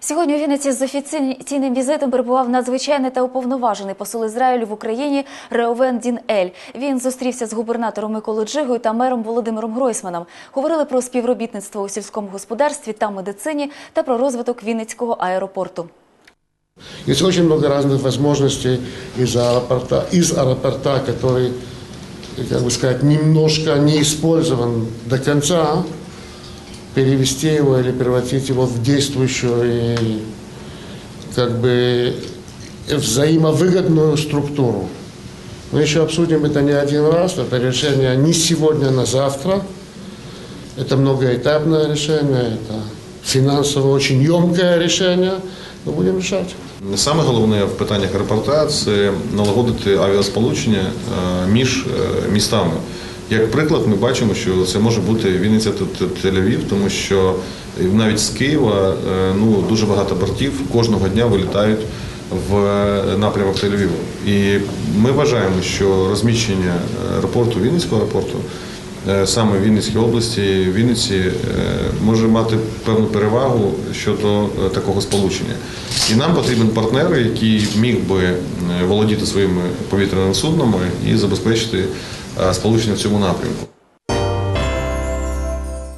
Сьогодні у Вінниці з офіційним візитом перебував надзвичайний та уповноважений посол Ізраїлю в Україні Реовен Дін Ель. Він зустрівся з губернатором Миколою Джигою та мером Володимиром Гройсманом. Говорили про співробітництво у сільському господарстві та медицині та про розвиток Вінницького аеропорту. Есть очень много разных возможностей из аэропорта, из аэропорта, который, как бы сказать, немножко не использован до конца, перевести его или превратить его в действующую и как бы взаимовыгодную структуру. Мы еще обсудим это не один раз, это решение не сегодня на завтра. Это многоэтапное решение, это финансово очень емкое решение, но будем решать. Саме головне в питаннях аеропорта це налагодити авіасполучення е, між е, містами. Як приклад, ми бачимо, що це може бути Вінниця та Тель-Авів, тому що навіть з Києва е, ну, дуже багато бортів кожного дня вилітають в напрямок Тель-Авіву. І ми вважаємо, що розміщення аеропорту Вінницького аеропорту е, саме в Вінницькій області, в Вінниці е, може мати певну перевагу щодо е, такого сполучення. І нам потрібен партнер, який міг би е, володіти своїми повітряними суднами і забезпечити е, сполучення в цьому напрямку.